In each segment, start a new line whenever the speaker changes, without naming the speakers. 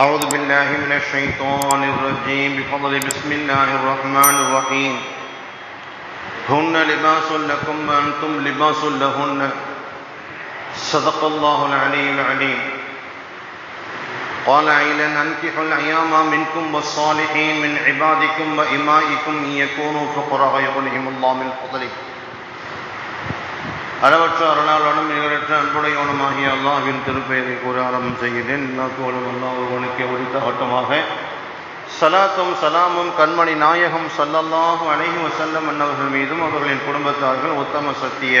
أعوذ بالله من الشيطان الرجيم. بفضل بسم الله الرحمن الرحيم. هن لباس لكم وأنتم لباس لهن. صدق الله العلي العليم قال عيلا أنكحوا الأيام منكم والصالحين من عبادكم وإمائكم إن يكونوا فقراء يغنيهم الله من فضله. அளவற்ற அருளாளனும் நிகரற்ற அன்புடையவனுமாகிய அல்லாஹின் திருப்பெயரை கூற ஆரம்பம் செய்கிறேன். எல்லாத்தோடும் அல்லாஹ் ஒருவனுக்கே உரித்த ஆட்டமாக. சலாத்தும் சலாமும் கண்மணி நாயகம் சல்லல்லாஹும் அலைஹி வசல்லம் அன்னவர்கள் மீதும் அவர்களின் குடும்பத்தார்கள் உத்தம சத்திய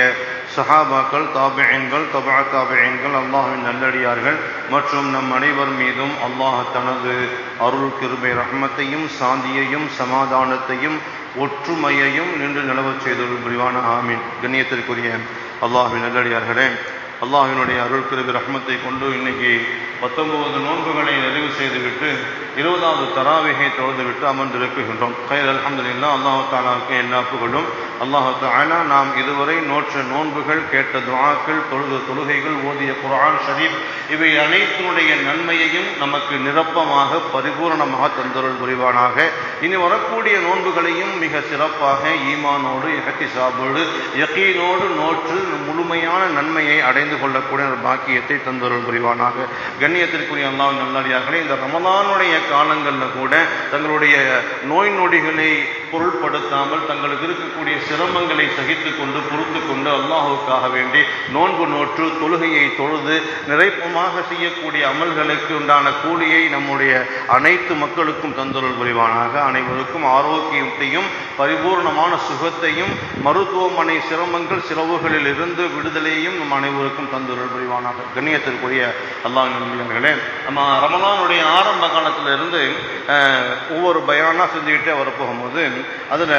சஹாபாக்கள் தாபியன்கள் தபா தாபியன்கள் அல்லாஹின் நல்லடியார்கள் மற்றும் நம் அனைவர் மீதும் அல்லாஹ் தனது அருள் கிருபை ரஹ்மத்தையும் சாந்தியையும் சமாதானத்தையும் ஒற்றுமையையும் நின்று நிலவச் செய்தொரு புரிவான. ஆமீன். கண்ணியத்திற்குரிய அல்லாஹ்வின் நல்லடியார்களே அல்லாஹினுடைய அருள் கிருபி ரஹ்மத்தை கொண்டு இன்னைக்கு பத்தொன்பது நோன்புகளை நிறைவு செய்துவிட்டு இருபதாவது தராவிகை தொழுதுவிட்டு அமர்ந்திருக்குகின்றோம் கைர் அலமதுல்லா அல்லாஹு தாலாவுக்கு எல்லா புகழும் அல்லாஹு ஆனால் நாம் இதுவரை நோற்ற நோன்புகள் கேட்ட துவாக்கள் தொழுது தொழுகைகள் ஓதிய குரான் ஷரீப் இவை அனைத்தினுடைய நன்மையையும் நமக்கு நிரப்பமாக பரிபூரணமாக தந்தருள் புரிவானாக. இனி வரக்கூடிய நோன்புகளையும் மிக சிறப்பாக ஈமானோடு இகத்தி சாப்போடு யக்கீனோடு நோற்று முழுமையான நன்மையை அடைந்து கொள்ளக்கூடிய ஒரு பாக்கியத்தை தந்தருள் புரிவானாக. கண்ணியத்திற்குரிய அல்லாவின் நல்லடியார்களே இந்த ரமலானுடைய காலங்களில் கூட தங்களுடைய நோய் நொடிகளை பொருள்படுத்தாமல் தங்களுக்கு இருக்கக்கூடிய சிரமங்களை சகித்து கொண்டு பொறுத்து கொண்டு அல்லாஹுக்காக வேண்டி நோன்பு நோற்று தொழுகையை தொழுது நிறைப்பமாக செய்யக்கூடிய அமல்களுக்கு உண்டான கூலியை நம்முடைய அனைத்து மக்களுக்கும் தந்தொருள் புரிவானாக. அனைவருக்கும் ஆரோக்கியத்தையும் பரிபூர்ணமான சுகத்தையும் மருத்துவமனை சிரமங்கள் சிலவுகளில் இருந்து விடுதலையும் நம் அனைவருக்கும் தந்தொருள் புரிவானாக. கண்ணியத்திற்குரிய அல்லாஹ் நண்பர்களே நம்ம ரமலானுடைய ஆரம்ப காலத்திலிருந்து ஒவ்வொரு பயானாக செஞ்சுக்கிட்டே வரப்போகும்போது அதில்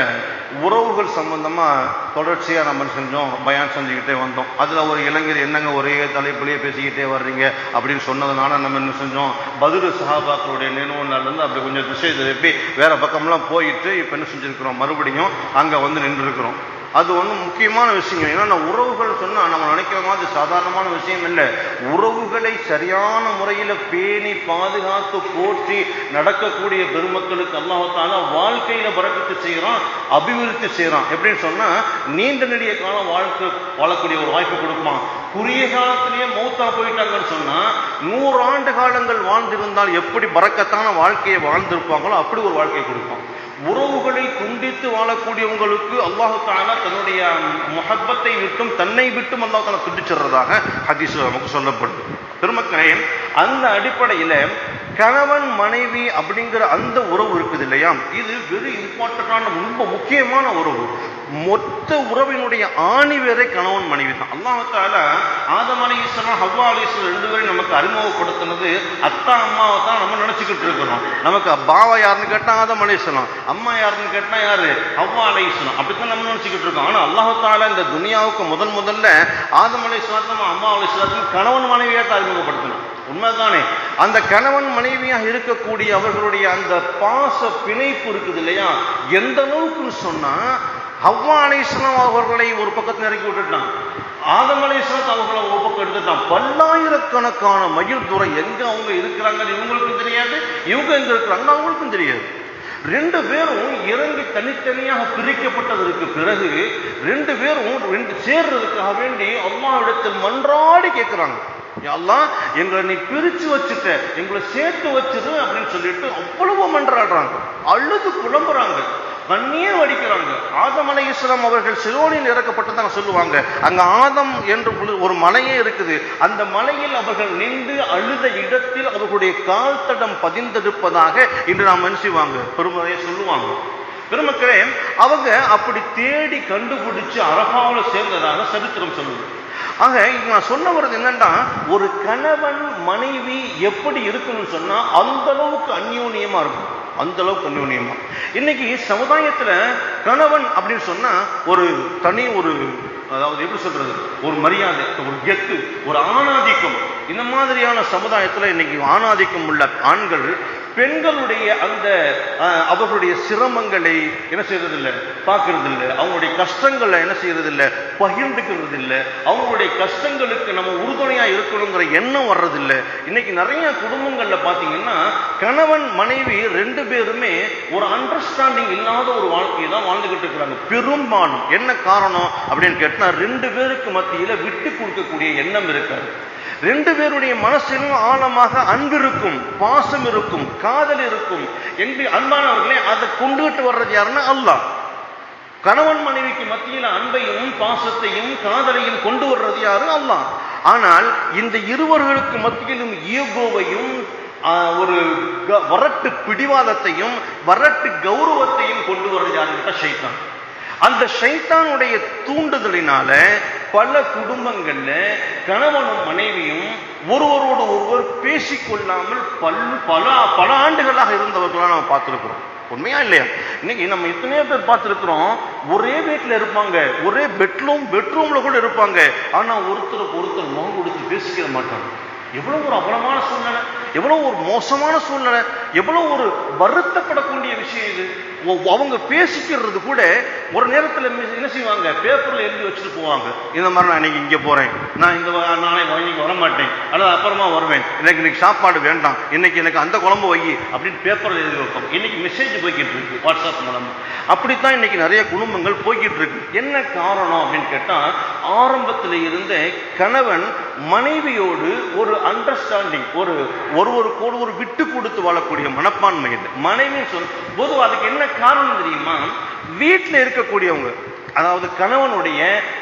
உறவுகள் சம்பந்தமாக தொடர்ச்சியாக நம்ம செஞ்சோம்? பயான் செஞ்சுக்கிட்டே வந்தோம். அதில் ஒரு இளைஞர் என்னங்க ஒரே தலைப்புலேயே பேசிக்கிட்டே வர்றீங்க? அப்படின்னு சொன்னதுனால நம்ம என்ன செஞ்சோம்? பதிரு சஹாபாக்களுடைய நினைவு நாள்லேருந்து அப்படி கொஞ்சம் திசை திருப்பி வேறு பக்கம்லாம் போயிட்டு இப்போ என்ன செஞ்சுருக்கிறோம்? மறுபடியும் அங்கே வந்து நின்றுருக்கிறோம். அது ஒன்றும் முக்கியமான விஷயம் ஏன்னா நான் உறவுகள் சொன்னால் நம்ம நினைக்கிற மாதிரி சாதாரணமான விஷயம் இல்லை. உறவுகளை சரியான முறையில் பேணி பாதுகாத்து போற்றி நடக்கக்கூடிய பெருமக்களுக்கு அல்லாஹால வாழ்க்கையில் பறக்கத்து செய்கிறான் அபிவிருத்தி செய்கிறான் எப்படின்னு சொன்னால் நீண்ட நெடிய காலம் வாழ்க்கை வாழக்கூடிய ஒரு வாய்ப்பு கொடுக்குமா குறுகிய காலத்திலேயே மௌத்தா போயிட்டாங்கன்னு சொன்னால் நூறாண்டு காலங்கள் வாழ்ந்திருந்தால் எப்படி பறக்கத்தான வாழ்க்கையை வாழ்ந்திருப்பாங்களோ அப்படி ஒரு வாழ்க்கையை கொடுப்பான். உறவுகளை துண்டித்து வாழக்கூடியவங்களுக்கு அல்லாஹு தாலா தன்னுடைய முகப்பத்தை விட்டும் தன்னை விட்டும் அல்லாஹு தாலா துண்டிச்சிடுறதாக ஹதீஸ் நமக்கு சொல்லப்படுது. பெருமக்களே அந்த அடிப்படையில் கணவன் மனைவி அப்படிங்கிற அந்த உறவு இருக்குது இல்லையா இது வெரி இம்பார்ட்டண்டான ரொம்ப முக்கியமான உறவு. மொத்த உறவினுடைய ஆணி வேறே கணவன் மனைவி தான். அல்லாஹால ஆதம் அலிஸ்லாம் ஹவ்வா அலிஸ்லாம் ரெண்டு பேரும் நமக்கு அறிமுகப்படுத்தினது அத்தா அம்மாவை தான் நம்ம நினைச்சுக்கிட்டு இருக்கிறோம் நமக்கு பாவா யாருன்னு கேட்டால் ஆதம் அலிஸ்லாம் அம்மா யாருன்னு கேட்டால் யாரு? ஹவ்வா அலிஸ்லாம் அப்படித்தான் நம்ம நினைச்சுக்கிட்டு இருக்கோம். ஆனால் அல்லாஹால இந்த துனியாவுக்கு முதல் முதல்ல ஆதம் அலிஸ்லாத்தும் அம்மா அலிஸ்லாத்தும் கணவன் மனைவியாக அறிமுகப்படுத்தணும் உண்மைதானே? அந்த கணவன் மனைவியாக இருக்கக்கூடிய அவர்களுடைய அந்த பாச பிணைப்பு இருக்குது இல்லையா? எந்த அளவுக்குன்னு சொன்னா ஹவ்வா அலிஸ்லாம் அவர்களை ஒரு பக்கத்தில் இறக்கி விட்டுட்டான். ஆதம் அலிஸ்லாம் அவர்களை ஒரு பக்கம் எடுத்துட்டான். பல்லாயிரக்கணக்கான மயில் தூரம் எங்க அவங்க இருக்கிறாங்கன்னு இவங்களுக்கும் தெரியாது இவங்க எங்க இருக்கிறாங்கன்னு அவங்களுக்கும் தெரியாது. ரெண்டு பேரும் இறங்கி தனித்தனியாக பிரிக்கப்பட்டதற்கு பிறகு ரெண்டு பேரும் ரெண்டு சேர்றதுக்காக வேண்டி அம்மாவிடத்தில் மன்றாடி கேட்கிறாங்க. எல்லாம் எங்களை நீ பிரிச்சு வச்சுட்ட எங்களை சேர்த்து வச்சது அப்படின்னு சொல்லிட்டு அவ்வளவு மன்றாடுறாங்க. அழுது புலம்புறாங்க. கண்ணீர் வடிக்கிறாங்க. ஆதம் அலை இஸ்லாம் அவர்கள் சிலோனில் இறக்கப்பட்டதாக சொல்லுவாங்க. அங்க ஆதம் என்று ஒரு- மலையே இருக்குது. அந்த மலையில் அவர்கள் நின்று அழுத இடத்தில் அவர்களுடைய கால் தடம் பதிந்திருப்பதாக இன்று நாம் மனுஷிவாங்க பெருமுறையை சொல்லுவாங்க. பெருமக்களே அவங்க அப்படி தேடி கண்டுபிடிச்சு அரபாவில் சேர்ந்ததாக சரித்திரம் சொல்லுது. ஆக நான் சொன்ன வருது என்னன்னா ஒரு கணவன் மனைவி எப்படி இருக்கணும்னு சொன்னா அந்த அளவுக்கு அந்யோன்யமா இருக்கும். அந்த அளவுக்கு அந்யோன்யமா. இன்னைக்கு சமுதாயத்துல கணவன் அப்படின்னு சொன்னா ஒரு தனி ஒரு அதாவது எப்படி சொல்றது ஒரு மரியாதை ஒரு கெத்து ஒரு ஆணாதிக்கம். இந்த மாதிரியான சமுதாயத்துல இன்னைக்கு ஆணாதிக்கம் உள்ள ஆண்கள் பெண்களுடைய அந்த அவர்களுடைய சிரமங்களை என்ன செய்யறதில்லை? பார்க்கறது இல்லை அவங்களுடைய கஷ்டங்களை என்ன செய்யறதில்லை? பகிர்ந்துக்கிறது இல்லை அவங்களுடைய கஷ்டங்களுக்கு நம்ம உறுதுணையா இருக்கணுங்கிற எண்ணம் வர்றதில்லை. இன்னைக்கு நிறைய குடும்பங்கள்ல பாத்தீங்கன்னா கணவன் மனைவி ரெண்டு பேருமே ஒரு அண்டர்ஸ்டாண்டிங் இல்லாத ஒரு வாழ்க்கையை தான் வாழ்ந்துகிட்டு இருக்கிறாங்க. பெரும்பாலும். என்ன காரணம் அப்படின்னு கேட்டா ரெண்டு பேருக்கு மத்தியில விட்டு கொடுக்கக்கூடிய எண்ணம் இருக்காது. ரெண்டு பேருடைய மனசிலும் ஆழமாக அன்பு இருக்கும் பாசம் இருக்கும் காதல் இருக்கும். என்று அன்பானவர்களே அதை கொண்டுகிட்டு வர்றது யாருன்னா அல்லாஹ். கணவன் மனைவிக்கு மத்தியில் அன்பையும் பாசத்தையும் காதலையும் கொண்டு வர்றது யாரு? அல்லாஹ். ஆனால் இந்த இருவர்களுக்கு மத்தியிலும் ஈகோவையும் ஆஹ், ஒரு க- வரட்டு பிடிவாதத்தையும் வரட்டு கௌரவத்தையும் கொண்டு வர்றது யாருன்னா சைத்தான் அந்த ஷைத்தானுடைய தூண்டுதலினால பல குடும்பங்கள்ல கணவனும் மனைவியும் ஒருவரோடு ஒருவர் பேசிக்கொள்ளாமல் பல் பல பல ஆண்டுகளாக இருந்தவர்களாக நம்ம பார்த்துருக்கிறோம். உண்மையா இல்லையா? இன்னைக்கு நம்ம எத்தனையோ பேர் பார்த்துருக்குறோம். ஒரே வீட்டில் இருப்பாங்க. ஒரே பெட்ரூம் பெட்ரூம்ல கூட இருப்பாங்க. ஆனா ஒருத்தருக்கு ஒருத்தர் முகம் கொடுத்து பேசிக்கிற மாட்டாங்க. எவ்வளவு ஒரு அபலமான சூழ்நிலை. எவ்வளோ ஒரு மோசமான சூழ்நிலை எவ்வளோ ஒரு வருத்தப்படக்கூடிய விஷயம் இது. ஒ- அவங்க பேசிக்கிறது கூட ஒரு நேரத்தில் என்ன செய்வாங்க? பேப்பரில் எழுதி வச்சுட்டு போவாங்க. இந்த மாதிரி நான் இன்னைக்கு இங்கே போகிறேன் நான் இந்த நானே நாளை இன்னைக்கு வர மாட்டேன் அல்லது அப்புறமா வருவேன். எனக்கு இன்னைக்கு சாப்பாடு வேண்டாம். இன்னைக்கு எனக்கு அந்த குழம்பு வை அப்படின்னு பேப்பரில் எழுதி வைப்போம். இன்னைக்கு மெசேஜ் போய்கிட்டு இருக்கு வாட்ஸ்அப் மூலம். அப்படித்தான் இன்னைக்கு நிறைய குடும்பங்கள் போய்கிட்டு இருக்கு. என்ன காரணம் அப்படின்னு கேட்டால் ஆரம்பத்தில் இருந்த கணவன் மனைவியோடு ஒரு அண்டர்ஸ்டாண்டிங் ஒரு ஒருவருக்கோடு ஒரு விட்டு கொடுத்து வாழக்கூடிய மனப்பான்மை இல்லை மனைவி சொல் பொதுவாக அதுக்கு என்ன காரணம் தெரியுமா? வீட்டில் இருக்கக்கூடியவங்க அதாவது கணவனுடைய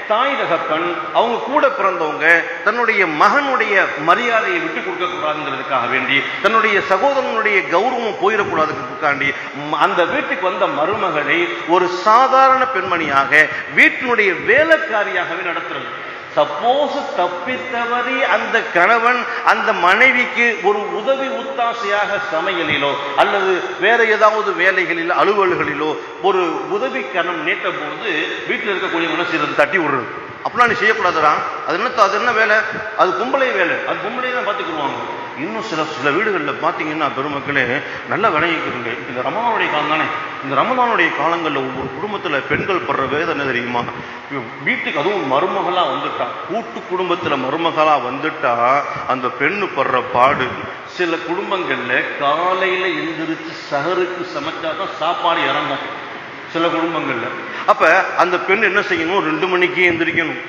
தாய் தகப்பன் அவங்க கூட பிறந்தவங்க தன்னுடைய மகனுடைய மரியாதையை விட்டு கொடுக்க கூடாதுங்கிறதுக்காக வேண்டி தன்னுடைய சகோதரனுடைய கௌரவம் போயிடக்கூடாதுக்காண்டி அந்த வீட்டுக்கு வந்த மருமகளை ஒரு சாதாரண பெண்மணியாக வீட்டினுடைய வேலைக்காரியாகவே நடத்துறது. சப்போஸ் தப்பித்தவரி அந்த கணவன் அந்த மனைவிக்கு ஒரு உதவி உத்தாசையாக சமையலிலோ அல்லது வேற ஏதாவது வேலைகளிலோ அலுவல்களிலோ ஒரு உதவி கணம் நீட்ட போது வீட்டில் இருக்கக்கூடிய சிறிது தட்டி விடுறது. அப்படிலாம் நீ செய்யக்கூடாதுடா. அது என்ன அது என்ன வேலை? அது பொம்பளை வேலை. அது கும்பலையே தான் பார்த்துக்குருவாங்க இன்னும் சில சில வீடுகளில் பார்த்தீங்கன்னா பெருமக்களே நல்லா விளங்கிக்கிறீங்க இந்த ரமதானுடைய காலம் தானே? இந்த ரமதானுடைய காலங்களில் ஒவ்வொரு குடும்பத்தில் பெண்கள் படுற வேதனை தெரியுமா? வீட்டுக்கு அதுவும் மருமகளாக வந்துட்டா. கூட்டு குடும்பத்தில் மருமகளாக வந்துட்டா அந்த பெண்ணு படுற பாடு. சில குடும்பங்களில் காலையில் எழுந்திரிச்சு சகருக்கு சமைச்சாதான் சாப்பாடு இறங்கும். சில குடும்பங்கள்ல. அப்ப அந்த பெண் என்ன செய்யணும்? ரெண்டு மணிக்கே எந்திரிக்கணும்.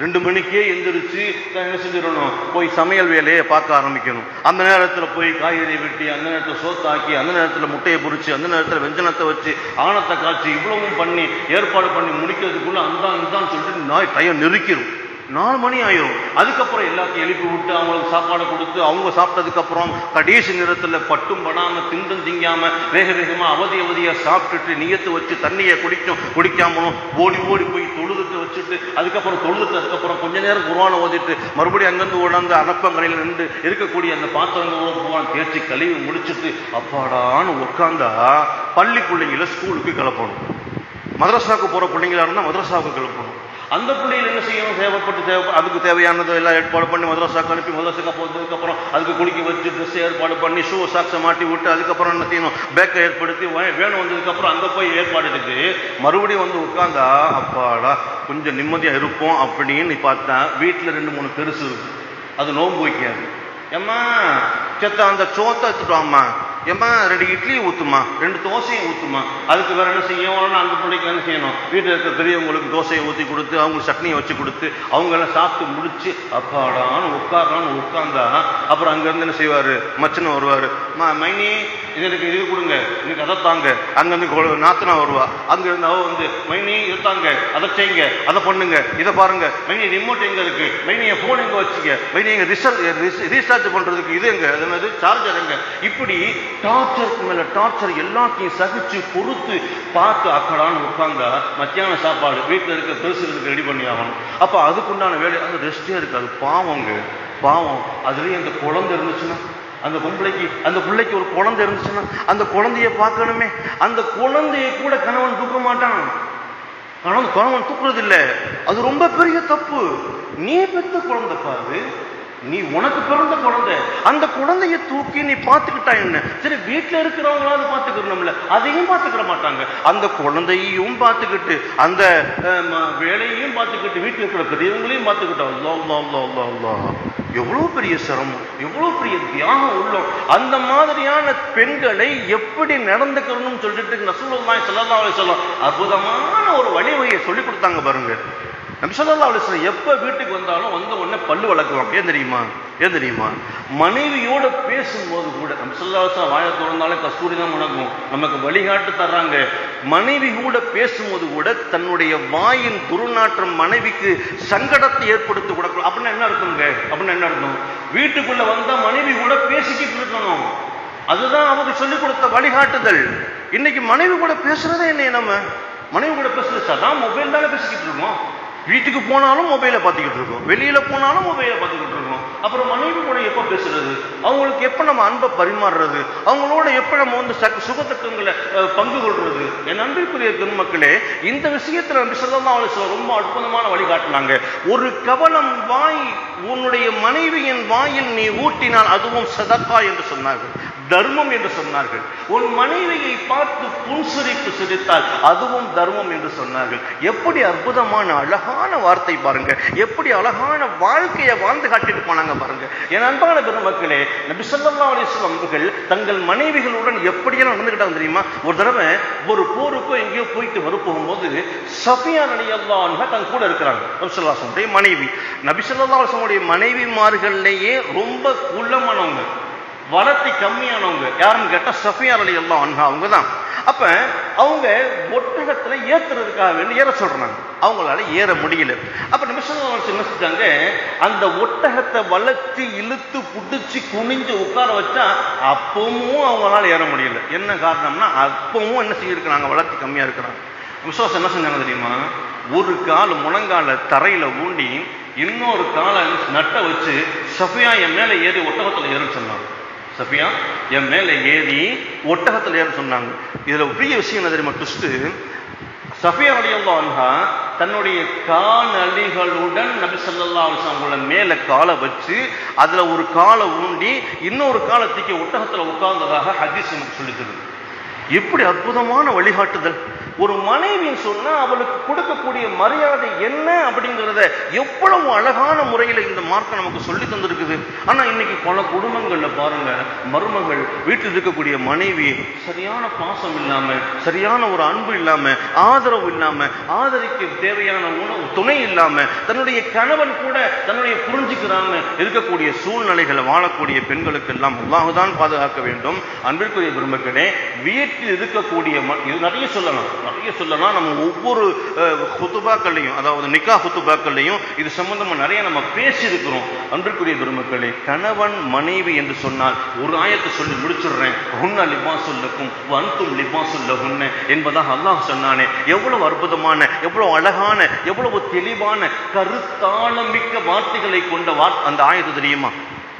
ரெண்டு மணிக்கே எந்திரிச்சு என்ன செஞ்சிடணும்? போய் சமையல் வேலையை பார்க்க ஆரம்பிக்கணும். அந்த நேரத்தில் போய் காய்கறி வெட்டி அந்த நேரத்தில் சோத்தாக்கி அந்த நேரத்தில் முட்டையை பொறிச்சு அந்த நேரத்தில் வெஞ்சனத்தை வச்சு ஆணத்தை காய்ச்சி இவ்வளவும் பண்ணி ஏற்பாடு பண்ணி முடிக்கிறதுக்குள்ள அந்த இந்தான்னு சொல்லிட்டு நாய் டைம் நெருக்கிடும் நாலு மணி ஆயிரும். அதுக்கப்புறம் எல்லாத்தையும் எழுப்பி விட்டு அவங்களுக்கு சாப்பாடு கொடுத்து அவங்க சாப்பிட்டதுக்கப்புறம் கடைசி நேரத்தில் பட்டும் படாமல் திண்டும் திங்காமல் வேக வேகமாக அவதி அவதியாக சாப்பிட்டுட்டு நியத்து வச்சு தண்ணியை குடிக்கும் குடிக்காமலும் ஓடி ஓடி போய் தொழுதுட்டு வச்சுட்டு அதுக்கப்புறம் தொழுதுட்டு அதுக்கப்புறம் கொஞ்ச நேரம் குருவானை ஓதிட்டு மறுபடியும் அங்கிருந்து உடந்து அனப்பங்கரையில் நின்று இருக்கக்கூடிய அந்த பாத்திரங்கள் குருவான் தேய்ச்சி கழுவி முடிச்சிட்டு அப்பாடான்னு உட்காந்தா பள்ளி பிள்ளைங்கள ஸ்கூலுக்கு கிளப்பணும். மதரசாவுக்கு போற பிள்ளைங்களா இருந்தால் மதரசாவுக்கு கிளப்பணும். அந்த பிள்ளைகள் என்ன செய்யணும்? தேவைப்பட்டு தேவை அதுக்கு தேவையானது எல்லாம் ஏற்பாடு பண்ணி மதரசாக்கு அனுப்பி மதரசாக்கு போனதுக்கப்புறம் அதுக்கு குளிக்க வச்சு ட்ரெஸ் ஏற்பாடு பண்ணி ஷூ சாக்ஸை மாட்டி விட்டு அதுக்கப்புறம் என்ன செய்யணும்? பேக்கை ஏற்படுத்தி வேணும் வந்ததுக்கப்புறம் அங்கே போய் ஏற்பாடு எடுத்து மறுபடியும் வந்து உட்காந்தா அப்பாடா கொஞ்சம் நிம்மதியாக இருப்போம் அப்படின்னு பார்த்தா வீட்டில் ரெண்டு மூணு பெருசு இருக்கு. அது நோன்பு வைக்காது. ஏம்மா செத்த அந்த சோத்தை எடுத்துட்டோம்மா ஏம்மா ரெண்டு இட்லியும் ஊற்றுமா ரெண்டு தோசையும் ஊற்றுமா அதுக்கு வேறு என்ன செய்யணும்? அந்த பிள்ளைக்கு என்ன செய்யணும்? வீட்டில் இருக்க பெரியவங்களுக்கு தோசையை ஊற்றி கொடுத்து அவங்க சட்னியை வச்சு கொடுத்து அவங்கெல்லாம் சாப்பிட்டு முடிச்சு அப்பாடான்னு உட்காரான்னு உட்காந்தா அப்புறம் அங்கேருந்து என்ன செய்வார்? மச்சனை வருவார். மா மைனி இது எனக்கு இது கொடுங்க. எனக்கு அதை தாங்க. அங்கேருந்து நாத்தனா வருவா. அங்கேருந்து அவ வந்து மைனி இது தாங்க. அதை செய்யுங்க. அதை பண்ணுங்க. இதை பாருங்க. மைனி ரிமோட் எங்கே இருக்கு? மைனி என் ஃபோன் எங்கே வச்சுக்க மைனி எங்க ரிசர்ச் ரீசார்ஜ் பண்ணுறதுக்கு இது எங்க? அது சார்ஜர் எங்க? இப்படி டார்ச்சருக்கு மேல டார்ச்சர் எல்லாத்தையும் சகிச்சு பொறுத்து பார்த்து அக்கடான்னு உட்கார்ந்தா மத்தியான சாப்பாடு வீட்டில் இருக்க பெருசுகளுக்கு ரெடி பண்ணி ஆகணும். அப்போ அதுக்குண்டான வேலை அது ரெஸ்டே இருக்காது. பாவங்க பாவம். அதுலேயும் அந்த குழந்தை இருந்துச்சுன்னா அந்த பொம்பளைக்கு அந்த பிள்ளைக்கு ஒரு குழந்தை இருந்துச்சுன்னா அந்த குழந்தைய பார்க்கணுமே. அந்த குழந்தைய கூட கணவன் தூக்க மாட்டான். கணவன் கணவன் தூக்குறது இல்லை அது ரொம்ப பெரிய தப்பு. நீ பெத்த குழந்தை பாரு. நீ உனக்கு பிறந்த குழந்தை. அந்த குழந்தைய தூக்கி நீ பார்த்துக்கிட்டா என்ன? சரி வீட்டில் இருக்கிறவங்களாவது பார்த்துக்கிறோம்ல அதையும் பார்த்துக்கிற மாட்டாங்க. அந்த குழந்தையையும் பார்த்துக்கிட்டு அந்த வேலையையும் பார்த்துக்கிட்டு வீட்டில் இருக்கிற பெரியவங்களையும் பார்த்துக்கிட்டோம் எவ்வளோ எவ்வளவு பெரிய சிரமம் எவ்வளவு பெரிய தியாகம் உள்ளோம். அந்த மாதிரியான பெண்களை எப்படி நடந்துக்கணும்னு சொல்லிட்டு நசூலுல்லாஹி சொல்லலாம் அலைஹி அற்புதமான ஒரு வழிவகையை சொல்லி கொடுத்தாங்க பாருங்க. நபி ஸல்லல்லாஹு அலைஹி எப்ப வீட்டுக்கு வந்தாலும் வந்த உடனே பல்லு வளர்க்குவாங்க ஏன் தெரியுமா? ஏன் தெரியுமா? மனைவியோட பேசும்போது கூட நபி ஸல்லல்லாஹு அலைஹி திறந்தாலும் வாயை கஸ்தூரி தான் முடங்கும் நமக்கு வழிகாட்டு தர்றாங்க. மனைவி கூட பேசும்போது கூட தன்னுடைய வாயின் துருநாற்றம் மனைவிக்கு சங்கடத்தை ஏற்படுத்தி கூட அப்படின்னா என்ன அர்த்தம்ங்க? அப்படின்னா என்ன அர்த்தம்? வீட்டுக்குள்ள வந்தா மனைவி கூட பேசிக்கிட்டு இருக்கணும். அதுதான் அவங்க சொல்லிக் கொடுத்த வழிகாட்டுதல். இன்னைக்கு மனைவி கூட பேசுறதே என்ன நம்ம? மனைவி கூட பேசுறது சதான் மொபைல் தானே பேசிக்கிட்டு இருக்கோம். வீட்டுக்கு போனாலும் மொபைலை பார்த்துக்கிட்டு இருக்கோம். வெளியில போனாலும் மொபைலை பார்த்துக்கிட்டு இருக்கோம். அப்புறம் மனைவி கூட எப்போ பேசுறது? அவங்களுக்கு எப்போ நம்ம அன்பை பரிமாறுறது? அவங்களோட எப்போ நம்ம வந்து சக் சுகத்துக்கங்களை பங்கு கொள்றது? என் அன்பிற்குரிய பெருமக்களே இந்த விஷயத்தில் நபி ஸல்லல்லாஹு அலைஹி ரொம்ப அற்புதமான வழிகாட்டினாங்க ஒரு கவலம் வாய் உன்னுடைய மனைவியின் வாயில் நீ ஊட்டினால் அதுவும் சதக்கா என்று சொன்னார்கள். தர்மம் என்று சொன்னார்கள். உன் மனைவியை பார்த்து புன்சிரிப்பு சிரித்தால் அதுவும் தர்மம் என்று சொன்னார்கள். எப்படி அற்புதமான அழகான வார்த்தை பாருங்க. எப்படி அழகான வாழ்க்கையை வாழ்ந்து காட்டிட்டு போனாங்க பாருங்க. என் அன்பான பெருமக்களே நபி சொல்லா அலைஹி வஸல்லம் அவர்கள் தங்கள் மனைவிகளுடன் எப்படியெல்லாம் நடந்துகிட்டாங்க தெரியுமா? ஒரு தடவை ஒரு போருக்கோ எங்கேயோ போயிட்டு வர போகும்போது சஃபியா ரலியல்லாஹு அன்ஹா தங்க கூட இருக்கிறாங்க. நபி மனைவி. நபி ஸல்லல்லாஹு அலைஹி வஸல்லம் ரொம்ப குள்ளமானவங்க. வளர்த்தி கம்மியானவங்க. யாருன்னு கேட்டால் சஃபியார் அலி எல்லாம் அன்ஹா அவங்க தான் அப்போ அவங்க ஒட்டகத்தில் ஏற்றுறதுக்காக வேண்டி ஏற சொல்கிறாங்க அவங்களால ஏற முடியல. அப்போ நிமிஷம் என்ன செஞ்சாங்க? அந்த ஒட்டகத்தை வளர்த்து இழுத்து பிடிச்சி குனிஞ்சு உட்கார வச்சா அப்பவும் அவங்களால ஏற முடியல. என்ன காரணம்னா அப்பவும் என்ன செஞ்சிருக்கிறாங்க? வளர்த்தி கம்மியாக இருக்கிறாங்க. விசுவாசம் என்ன செஞ்சாங்க தெரியுமா? ஒரு கால் முழங்கால தரையில ஊண்டி இன்னொரு காலை நட்டை வச்சு சஃபியா என் மேலே ஏறி ஒட்டகத்தில் ஏறுன்னு சொன்னாங்க. சஃபியா என் மேலே ஏறி ஒட்டகத்துல ஏற சொன்னாங்க. இதுல பெரிய விஷயம் என்ன தெரியுமா ட்விஸ்ட்டு சஃபியா ரலியல்லாஹு தன்னுடைய காலடிகளுடன் நபி சல்லா அவங்கள மேல காலை வச்சு அதுல ஒரு காலை ஊண்டி இன்னொரு காலை தூக்கி ஒட்டகத்துல உட்கார்ந்ததாக ஹதீஸ் நமக்கு சொல்லித்தது எப்படி அற்புதமான வழிகாட்டுதல். ஒரு மனைவின்னு சொன்னா அவளுக்கு கொடுக்கக்கூடிய மரியாதை என்ன அப்படிங்கிறத எவ்வளவு அழகான முறையில் இந்த மார்க்கம் நமக்கு சொல்லி தந்திருக்குது. ஆனா இன்னைக்கு பல குடும்பங்கள்ல பாருங்க மருமகள் வீட்டில் இருக்கக்கூடிய மனைவி சரியான பாசம் இல்லாம சரியான ஒரு அன்பு இல்லாம ஆதரவு இல்லாம ஆதரிக்க தேவையான உணவு துணை இல்லாம தன்னுடைய கணவன் கூட தன்னுடைய புரிஞ்சுக்கிறாம இருக்கக்கூடிய சூழ்நிலைகளை வாழக்கூடிய பெண்களுக்கு எல்லாம் அல்லாஹுதான் பாதுகாக்க வேண்டும். அன்பிற்குரிய பெருமக்களே வீட்டில் இருக்கக்கூடிய இது நிறைய சொல்லலாம். நிறைய சொல்லலாம். நம்ம ஒவ்வொரு ஹுத்துபாக்கள்லையும் அதாவது நிக்கா ஹுத்துபாக்கள்லையும் இது சம்பந்தமாக நிறைய நம்ம பேசியிருக்கிறோம். அன்றுக்குரிய பெருமக்களே கணவன் மனைவி என்று சொன்னால் ஒரு ஆயத்தை சொல்லி முடிச்சிடுறேன். ஹுன்ன லிபாசுல்லக்கும் வன்தும் லிபாசுல்லஹுன்ன என்பதாக அல்லாஹ் சொன்னானே. எவ்வளவு அற்புதமான எவ்வளவு அழகான எவ்வளவு தெளிவான கருத்தாளமிக்க வார்த்தைகளை கொண்ட வார் அந்த ஆயத்து தெரியுமா?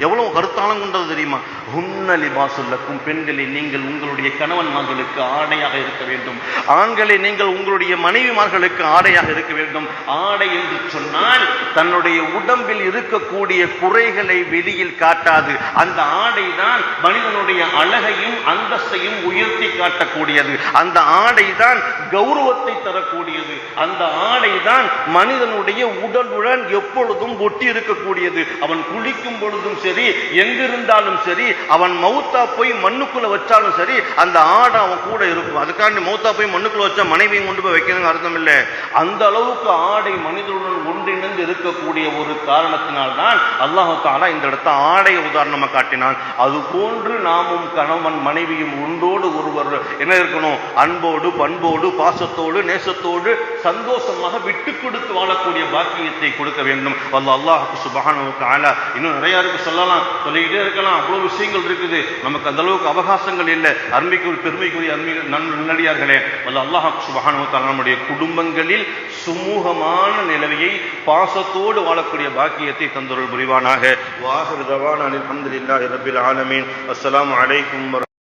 எவ்வளவு கருத்தாளம் கொண்டது தெரியுமா? ஹுன்னலி பாசுல்லக்கும் பெண்களை நீங்கள் உங்களுடைய கணவன்மார்களுக்கு ஆடையாக இருக்க வேண்டும். ஆண்களை நீங்கள் உங்களுடைய மனைவிமார்களுக்கு ஆடையாக இருக்க வேண்டும். ஆடை என்று சொன்னால் தன்னுடைய உடம்பில் இருக்கக்கூடிய குறைகளை வெளியில் காட்டாது. அந்த ஆடை தான் மனிதனுடைய அழகையும் அந்தஸ்தையும் உயர்த்தி காட்டக்கூடியது. அந்த ஆடை தான் கௌரவத்தை தரக்கூடியது. அந்த ஆடை தான் மனிதனுடைய உடலுடன் எப்பொழுதும் ஒட்டி இருக்கக்கூடியது. அவன் குளிக்கும் பொழுதும் சரி எங்க இருந்தாலும் சரி அவன் மௌத்தா போய் மண்ணுக்குள்ள வச்சாலும் சரி அந்த ஆடை அவன் கூட இருக்கும். அதுக்காண்டி மௌத்தா போய் மண்ணுக்குள்ள வச்சா மனைவியும் கொண்டு போய் வைக்கணும்னு அர்த்தம் இல்லை. அந்த அளவுக்கு ஆடை மனிதனுடன் ஒன்று ஒன்றிணைந்து இருக்கக்கூடிய ஒரு காரணத்தினால்தான் அல்லாஹு தாலா இந்த இடத்த ஆடையை உதாரணமாக காட்டினான். அது போன்று நாமும் கணவன் மனைவியும் உண்டோடு ஒருவர் என்ன இருக்கணும்? அன்போடு பண்போடு பாசத்தோடு நேசத்தோடு சந்தோஷமாக விட்டு கொடுத்து வாழக்கூடிய பாக்கியத்தை கொடுக்க வேண்டும். வல்ல அல்லாஹுக்கு சுபஹானஹு தஆலா இன்னும் நிறைய இருக்கு சொல்லலாம். சொல்லிக்கிட்டே இருக்கலாம். அவ்வளவு விஷயங்கள் இருக்குது. நமக்கு அந்த அளவுக்கு அவகாசங்கள் இல்லை. அருமைக்குரிய பெருமைக்குரிய அருமை நன்னடியார்களே. வல்ல அல்லாஹ் சுபஹானஹு நம்முடைய குடும்பங்களில் சுமூகமான நிலவையை பாசத்தோடு வாழக்கூடிய பாக்கியத்தை தந்தொருள் புரிவானாக. வாஹிர் தவான் அஹமதுல்லாஹி ரபில் ஆலமீன். அஸ்லாம் அலைக்கும்